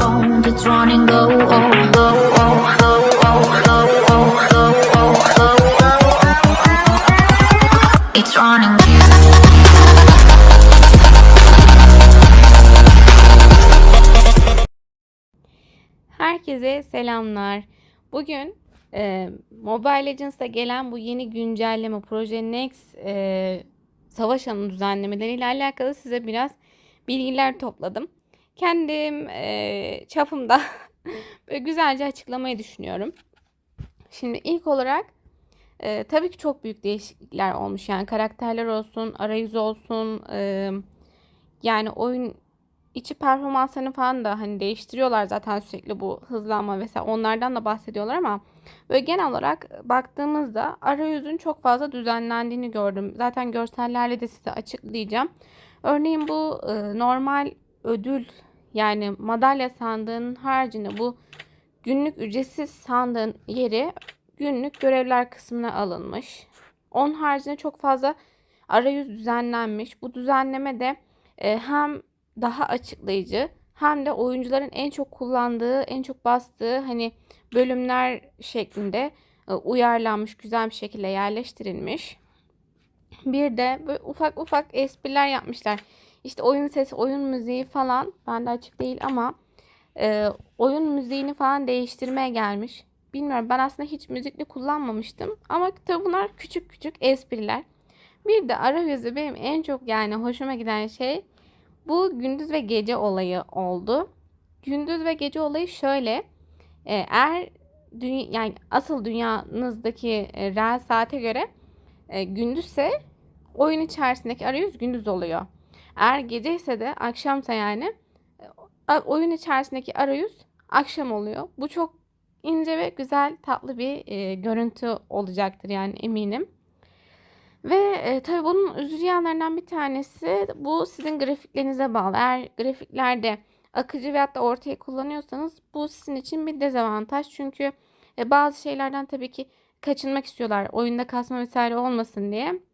phone, it's running low, oh, low, oh, low, oh, low, oh, low, oh, low, oh. It's running. Herkese selamlar. Bugün e, Mobile Legends'ta gelen bu yeni güncelleme Proje Next e, savaş alanı düzenlemeleriyle alakalı size biraz bilgiler topladım. Kendim e, çapımda böyle güzelce açıklamayı düşünüyorum. Şimdi ilk olarak e, tabii ki çok büyük değişiklikler olmuş. Yani karakterler olsun, arayüz olsun, e, yani oyun içi performanslarını falan da hani değiştiriyorlar zaten sürekli bu hızlanma vesaire onlardan da bahsediyorlar ama böyle genel olarak baktığımızda arayüzün çok fazla düzenlendiğini gördüm. Zaten görsellerle de size açıklayacağım. Örneğin bu e, normal ödül yani madalya sandığının haricinde bu günlük ücretsiz sandığın yeri günlük görevler kısmına alınmış. Onun haricinde çok fazla arayüz düzenlenmiş. Bu düzenleme de e, hem daha açıklayıcı hem de oyuncuların en çok kullandığı, en çok bastığı hani bölümler şeklinde e, uyarlanmış, güzel bir şekilde yerleştirilmiş. Bir de böyle ufak ufak espriler yapmışlar. İşte oyun sesi, oyun müziği falan bende açık değil ama e, oyun müziğini falan değiştirmeye gelmiş. Bilmiyorum ben aslında hiç müzikli kullanmamıştım ama tabii bunlar küçük küçük espriler. Bir de arayüzü benim en çok yani hoşuma giden şey bu gündüz ve gece olayı oldu. Gündüz ve gece olayı şöyle. E, eğer dünya, yani asıl dünyanızdaki e, reel saate göre e, gündüzse oyun içerisindeki arayüz gündüz oluyor. Eğer gece ise de akşamsa yani e, oyun içerisindeki arayüz akşam oluyor. Bu çok ince ve güzel tatlı bir e, görüntü olacaktır yani eminim. Ve e, tabii bunun üzücü yanlarından bir tanesi bu sizin grafiklerinize bağlı. Eğer grafiklerde akıcı veyahut da ortaya kullanıyorsanız bu sizin için bir dezavantaj. Çünkü e, bazı şeylerden tabii ki kaçınmak istiyorlar. Oyunda kasma vesaire olmasın diye.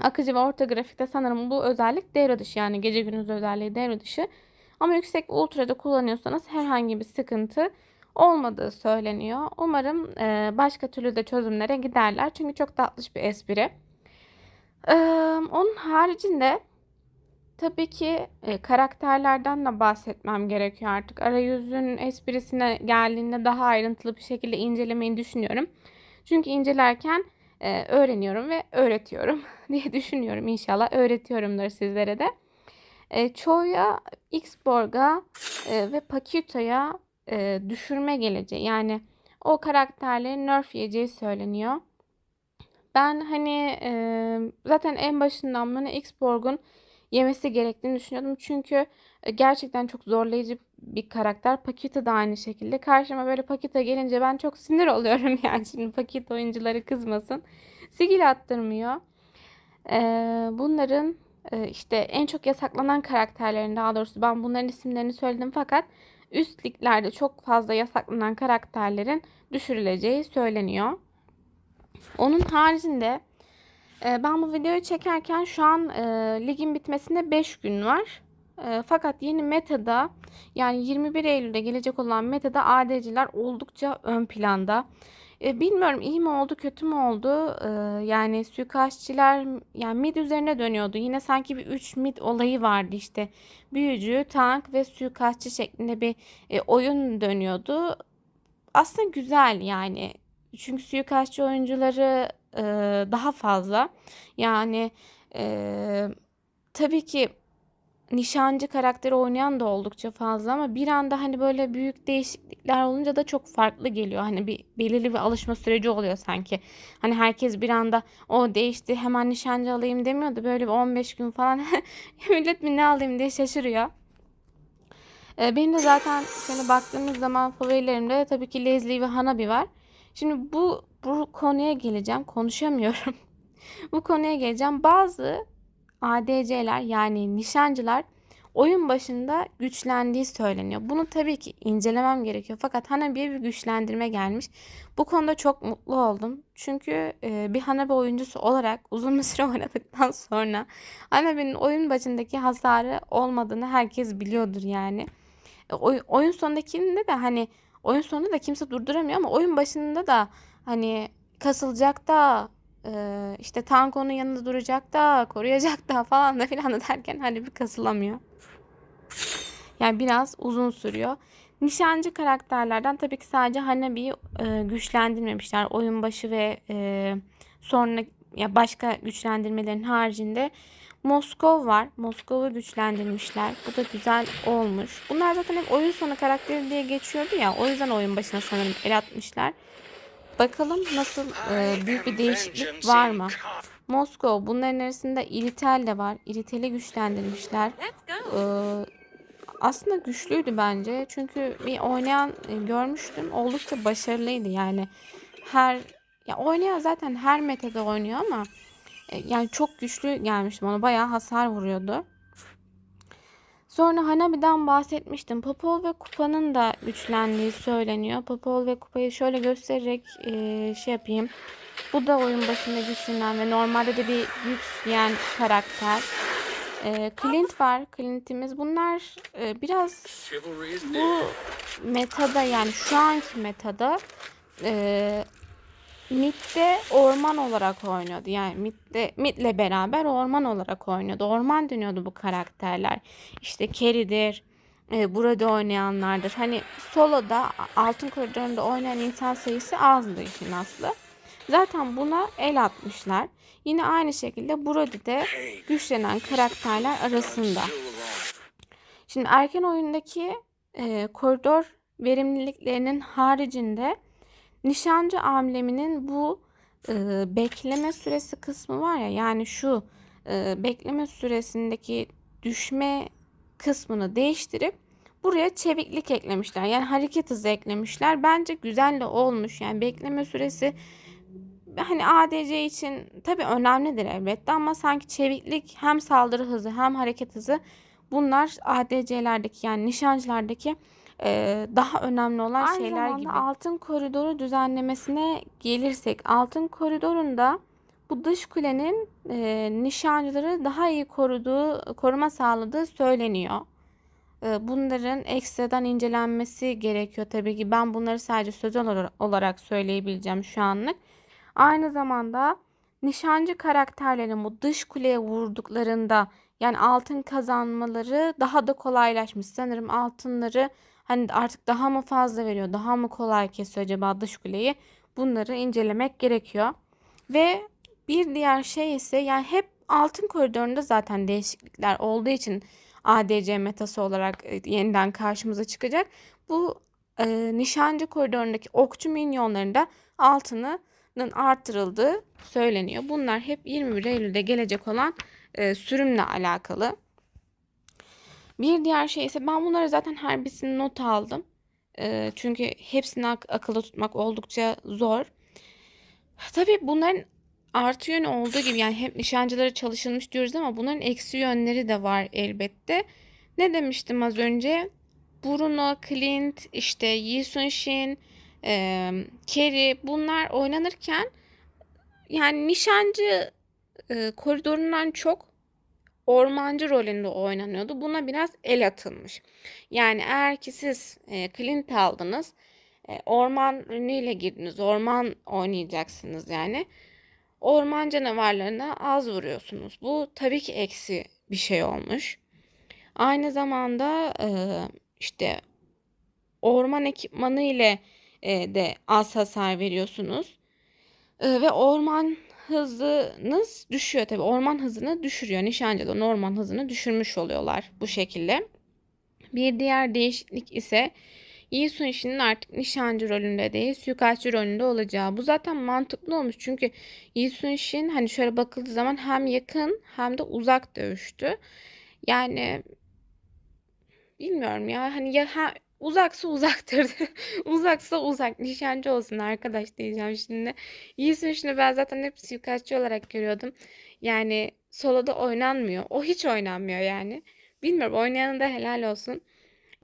Akıcı ve orta grafikte sanırım bu özellik devre dışı yani gece gündüz özelliği devre dışı. Ama yüksek ultra'da kullanıyorsanız herhangi bir sıkıntı olmadığı söyleniyor. Umarım e, başka türlü de çözümlere giderler. Çünkü çok tatlış bir espri. Ee, onun haricinde tabii ki e, karakterlerden de bahsetmem gerekiyor artık. Arayüzün esprisine geldiğinde daha ayrıntılı bir şekilde incelemeyi düşünüyorum. Çünkü incelerken e, öğreniyorum ve öğretiyorum diye düşünüyorum. İnşallah öğretiyorumdur sizlere de. E, Cho'ya, Xborg'a e, ve Pakito'ya e, düşürme geleceği. Yani o karakterlerin nerf yiyeceği söyleniyor. Ben hani e, zaten en başından beri X-Borg'un yemesi gerektiğini düşünüyordum. Çünkü e, gerçekten çok zorlayıcı bir karakter. Pakita da aynı şekilde. Karşıma böyle Pakita gelince ben çok sinir oluyorum yani. Şimdi Pakita oyuncuları kızmasın. Sigil attırmıyor. E, bunların e, işte en çok yasaklanan karakterlerin daha doğrusu ben bunların isimlerini söyledim fakat üst liglerde çok fazla yasaklanan karakterlerin düşürüleceği söyleniyor. Onun haricinde e, ben bu videoyu çekerken şu an e, ligin bitmesine 5 gün var. Fakat yeni metada yani 21 Eylül'de gelecek olan metada ADC'ler oldukça ön planda. Bilmiyorum iyi mi oldu kötü mü oldu. Yani suikastçiler yani mid üzerine dönüyordu. Yine sanki bir 3 mid olayı vardı işte. Büyücü, tank ve suikastçı şeklinde bir oyun dönüyordu. Aslında güzel yani çünkü suikastçı oyuncuları daha fazla. Yani tabii ki nişancı karakteri oynayan da oldukça fazla ama bir anda hani böyle büyük değişiklikler olunca da çok farklı geliyor. Hani bir belirli bir alışma süreci oluyor sanki. Hani herkes bir anda o değişti hemen nişancı alayım demiyordu. Böyle bir 15 gün falan millet mi ne alayım diye şaşırıyor. Ee, benim de zaten şöyle baktığımız zaman favorilerimde tabii ki Leslie ve Hanabi var. Şimdi bu bu konuya geleceğim. Konuşamıyorum. bu konuya geleceğim. Bazı ADC'ler yani nişancılar oyun başında güçlendiği söyleniyor. Bunu tabii ki incelemem gerekiyor. Fakat Hanabi'ye bir güçlendirme gelmiş. Bu konuda çok mutlu oldum. Çünkü e, bir Hanabi oyuncusu olarak uzun bir süre oynadıktan sonra Hanabi'nin oyun başındaki hasarı olmadığını herkes biliyordur yani. E, oy- oyun sonundakinde de hani oyun sonunda da kimse durduramıyor ama oyun başında da hani kasılacak da e, işte tank onun yanında duracak da koruyacak da falan da filan da derken hani bir kasılamıyor. Yani biraz uzun sürüyor. Nişancı karakterlerden tabii ki sadece Hanabi'yi e, güçlendirmemişler. Oyun başı ve e, sonra ya başka güçlendirmelerin haricinde Moskov var. Moskov'u güçlendirmişler. Bu da güzel olmuş. Bunlar zaten hep oyun sonu karakteri diye geçiyordu ya. O yüzden oyun başına sanırım el atmışlar. Bakalım nasıl e, büyük bir değişiklik var mı? Moskov bunların arasında İritel de var. İritel'i güçlendirmişler. Ee, aslında güçlüydü bence. Çünkü bir oynayan e, görmüştüm. Oldukça başarılıydı yani. Her ya oynayan zaten her metada oynuyor ama e, yani çok güçlü gelmiştim ona. Bayağı hasar vuruyordu. Sonra Hanabi'den bahsetmiştim. Popol ve Kupa'nın da güçlendiği söyleniyor. Popol ve Kupa'yı şöyle göstererek e, şey yapayım. Bu da oyun başında güçlenen ve normalde de bir güç karakter. E, Clint var. Clint'imiz. Bunlar e, biraz bu metada yani şu anki metada e, Mid'de orman olarak oynuyordu. Yani Mid'de, Mid'le beraber orman olarak oynuyordu. Orman dönüyordu bu karakterler. İşte Carry'dir, e, burada oynayanlardır. Hani soloda altın koridorunda oynayan insan sayısı azdı işin aslı. Zaten buna el atmışlar. Yine aynı şekilde Brody'de güçlenen karakterler arasında. Şimdi erken oyundaki e, koridor verimliliklerinin haricinde nişancı ambleminin bu e, bekleme süresi kısmı var ya yani şu e, bekleme süresindeki düşme kısmını değiştirip buraya çeviklik eklemişler. Yani hareket hızı eklemişler. Bence güzel de olmuş. Yani bekleme süresi hani ADC için tabii önemlidir elbette ama sanki çeviklik hem saldırı hızı hem hareket hızı bunlar ADC'lerdeki yani nişancılardaki e, daha önemli olan Aynı şeyler gibi. Altın koridoru düzenlemesine gelirsek altın koridorunda bu dış kulenin e, nişancıları daha iyi koruduğu, koruma sağladığı söyleniyor. E, bunların ekstradan incelenmesi gerekiyor tabii ki. Ben bunları sadece sözel olarak söyleyebileceğim şu anlık. Aynı zamanda nişancı karakterlerin bu dış kuleye vurduklarında yani altın kazanmaları daha da kolaylaşmış. Sanırım altınları hani artık daha mı fazla veriyor, daha mı kolay kesiyor acaba dış kuleyi? Bunları incelemek gerekiyor. Ve bir diğer şey ise yani hep altın koridorunda zaten değişiklikler olduğu için ADC metası olarak e, yeniden karşımıza çıkacak. Bu e, nişancı koridorundaki okçu minyonlarında altını artırıldığı söyleniyor. Bunlar hep 21 Eylül'de gelecek olan e, sürümle alakalı. Bir diğer şey ise ben bunları zaten her birisini not aldım. E, çünkü hepsini ak- akılda tutmak oldukça zor. Tabii bunların artı yönü olduğu gibi yani hep nişancıları çalışılmış diyoruz ama bunların eksi yönleri de var elbette. Ne demiştim az önce? Bruno, Clint, işte Yi Sun Shin, e, Kerry bunlar oynanırken yani nişancı e, koridorundan çok ormancı rolünde oynanıyordu. Buna biraz el atılmış. Yani eğer ki siz e, Clint aldınız, e, orman ürünüyle girdiniz, orman oynayacaksınız yani. Orman canavarlarına az vuruyorsunuz. Bu tabii ki eksi bir şey olmuş. Aynı zamanda e, işte orman ekipmanı ile e, de az hasar veriyorsunuz. E, ve orman hızınız düşüyor tabii. Orman hızını düşürüyor. Nişancıdan orman hızını düşürmüş oluyorlar bu şekilde. Bir diğer değişiklik ise Yi Sun Shin'in artık nişancı rolünde değil, suikastçı rolünde olacağı. Bu zaten mantıklı olmuş. Çünkü Yi Sun Shin hani şöyle bakıldığı zaman hem yakın hem de uzak dövüştü. Yani bilmiyorum ya hani ya ha, uzaksa uzaktır. Uzaksa uzak. Nişancı olsun arkadaş diyeceğim şimdi. Yi Sun Shin'i ben zaten hep suikastçı olarak görüyordum. Yani soloda oynanmıyor. O hiç oynanmıyor yani. Bilmiyorum oynayanın da helal olsun.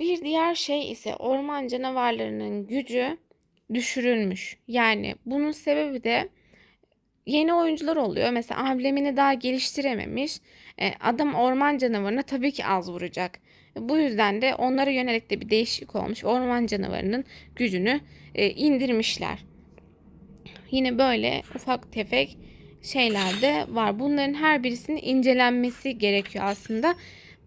Bir diğer şey ise orman canavarlarının gücü düşürülmüş. Yani bunun sebebi de yeni oyuncular oluyor. Mesela amblemini daha geliştirememiş. E, adam orman canavarına tabii ki az vuracak. Bu yüzden de onlara yönelik de bir değişiklik olmuş. Orman canavarının gücünü e, indirmişler. Yine böyle ufak tefek şeyler de var. Bunların her birisinin incelenmesi gerekiyor aslında.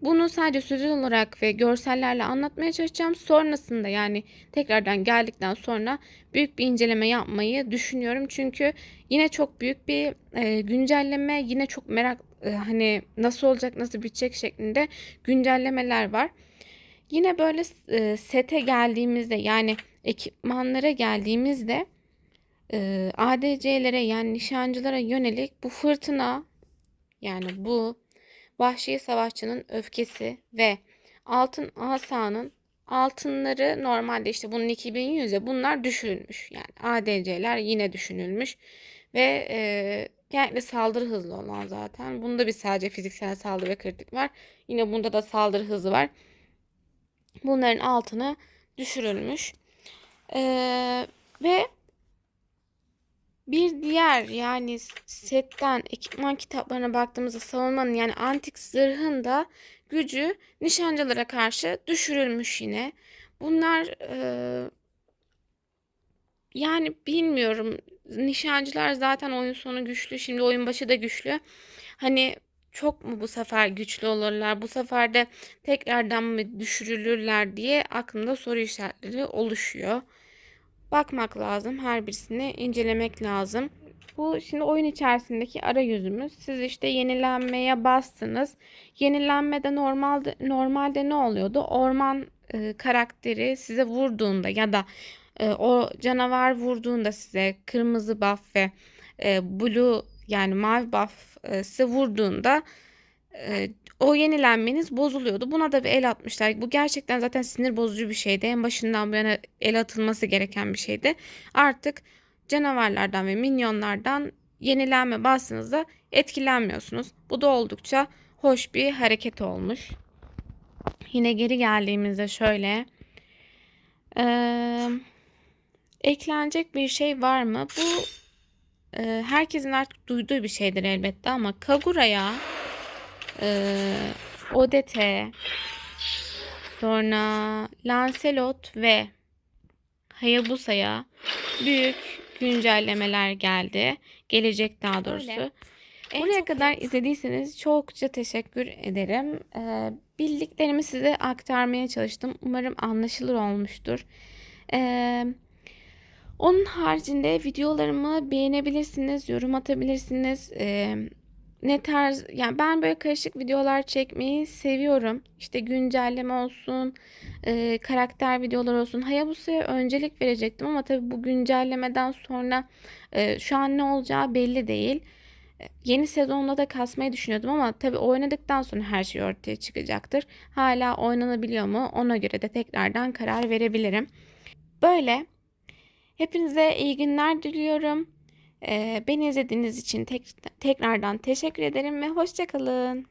Bunu sadece sözel olarak ve görsellerle anlatmaya çalışacağım. Sonrasında yani tekrardan geldikten sonra büyük bir inceleme yapmayı düşünüyorum. Çünkü yine çok büyük bir e, güncelleme, yine çok merak e, hani nasıl olacak, nasıl bitecek şeklinde güncellemeler var. Yine böyle e, sete geldiğimizde yani ekipmanlara geldiğimizde e, ADC'lere yani nişancılara yönelik bu fırtına yani bu vahşi savaşçının öfkesi ve altın asanın altınları normalde işte bunun 2100 ya bunlar düşürülmüş. Yani ADC'ler yine düşünülmüş ve e, genellikle saldırı hızlı olan zaten. Bunda bir sadece fiziksel saldırı ve kritik var. Yine bunda da saldırı hızı var. Bunların altını düşürülmüş. E, ve bir diğer yani setten ekipman kitaplarına baktığımızda savunmanın yani antik zırhın da gücü nişancılara karşı düşürülmüş yine. Bunlar e, yani bilmiyorum. Nişancılar zaten oyun sonu güçlü. Şimdi oyun başı da güçlü. Hani çok mu bu sefer güçlü olurlar? Bu sefer de tekrardan mı düşürülürler diye aklımda soru işaretleri oluşuyor bakmak lazım. Her birisini incelemek lazım. Bu şimdi oyun içerisindeki arayüzümüz. Siz işte yenilenmeye bastınız. Yenilenmede normalde normalde ne oluyordu? Orman e, karakteri size vurduğunda ya da e, o canavar vurduğunda size kırmızı buff ve e, blue yani mavi buff size vurduğunda e, o yenilenmeniz bozuluyordu. Buna da bir el atmışlar. Bu gerçekten zaten sinir bozucu bir şeydi. En başından bu yana el atılması gereken bir şeydi. Artık canavarlardan ve minyonlardan yenilenme bastığınızda etkilenmiyorsunuz. Bu da oldukça hoş bir hareket olmuş. Yine geri geldiğimizde şöyle ee, eklenecek bir şey var mı? Bu e, herkesin artık duyduğu bir şeydir elbette ama Kagura'ya e, Odete sonra Lancelot ve Hayabusa'ya büyük güncellemeler geldi. Gelecek daha doğrusu. Öyle. En Buraya kadar izlediyseniz çokça teşekkür ederim. Ee, bildiklerimi size aktarmaya çalıştım. Umarım anlaşılır olmuştur. Ee, onun haricinde videolarımı beğenebilirsiniz, yorum atabilirsiniz. Ee, ne tarz yani ben böyle karışık videolar çekmeyi seviyorum. İşte güncelleme olsun, e, karakter videolar olsun. Hayabusa'ya öncelik verecektim ama tabii bu güncellemeden sonra e, şu an ne olacağı belli değil. Yeni sezonda da kasmayı düşünüyordum ama tabii oynadıktan sonra her şey ortaya çıkacaktır. Hala oynanabiliyor mu? Ona göre de tekrardan karar verebilirim. Böyle. Hepinize iyi günler diliyorum. Beni izlediğiniz için tek, tekrardan teşekkür ederim ve hoşça kalın.